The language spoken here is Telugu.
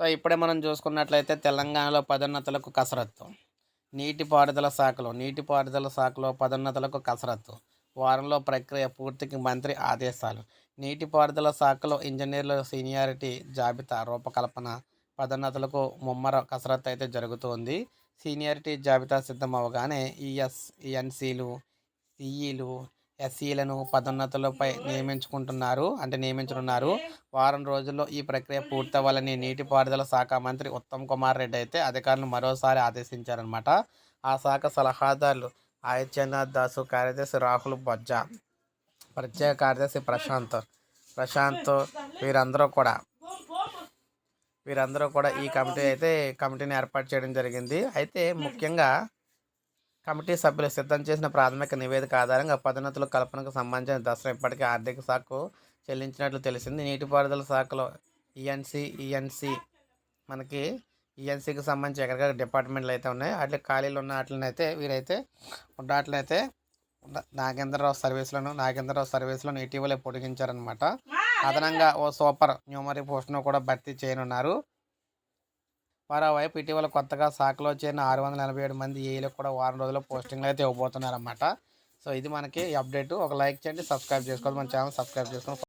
సో ఇప్పుడే మనం చూసుకున్నట్లయితే తెలంగాణలో పదోన్నతులకు కసరత్తు. నీటిపారుదల శాఖలో నీటిపారుదల శాఖలో పదోన్నతులకు కసరత్తు. వారంలో ప్రక్రియ పూర్తికి మంత్రి ఆదేశాలు. నీటిపారుదల శాఖలో ఇంజనీర్ల సీనియారిటీ జాబితా రూపకల్పన పదోన్నతులకు ముమ్మర కసరత్తు అయితే జరుగుతోంది. సీనియారిటీ జాబితా సిద్ధం అవగానే ఈఎస్ ఈఎన్సీలు సిఈలు ఎస్సీలను పదోన్నతులపై నియమించుకుంటున్నారు అంటే నియమించనున్నారు. వారం రోజుల్లో ఈ ప్రక్రియ పూర్తవ్వాలని నీటిపారుదల శాఖ మంత్రి ఉత్తమ్ కుమార్ రెడ్డి అయితే అధికారులను మరోసారి ఆదేశించారనమాట ఆ శాఖ సలహాదారులు ఆదిత్యనాథ్ దాసు కార్యదర్శి రాహుల్ బొజ్జా ప్రత్యేక కార్యదర్శి ప్రశాంత్ ప్రశాంత్ వీరందరూ కూడా వీరందరూ కూడా ఈ కమిటీ అయితే కమిటీని ఏర్పాటు చేయడం జరిగింది. అయితే ముఖ్యంగా కమిటీ సభ్యులు సిద్ధం చేసిన ప్రాథమిక నివేదిక ఆధారంగా పదోన్నతుల కల్పనకు సంబంధించిన దశలు ఇప్పటికే ఆర్థిక శాఖకు చెల్లించినట్లు తెలిసింది. నీటిపారుదల శాఖలో ఈఎన్సీ ఈఎన్సీ మనకి ఈఎన్సీకి సంబంధించి ఎక్కడికక్కడ డిపార్ట్మెంట్లు అయితే ఉన్నాయి. వాటి ఖాళీలు ఉన్న వాటినైతే వీరైతే ఉన్నట్లయితే నాగేంద్రరావు సర్వీసులను నాగేంద్రరావు సర్వీసులను ఇటీవలే పొడిగించారనమాట అదనంగా ఓ సూపర్ న్యూమరీ పోస్టును కూడా భర్తీ చేయనున్నారు. మరోవైపు ఇటీవల కొత్తగా శాఖలో చేరిన ఆరు వందల ఎనభై ఏడు మంది ఏఈలకు కూడా వారం రోజుల్లో పోస్టింగ్లు అయితే ఇవ్వబోతున్నారన్నమాట. సో ఇది మనకి అప్డేట్. ఒక లైక్ చేయండి సబ్స్క్రైబ్ చేసుకోవాలి మన ఛానల్ సబ్స్క్రైబ్ చేసుకోండి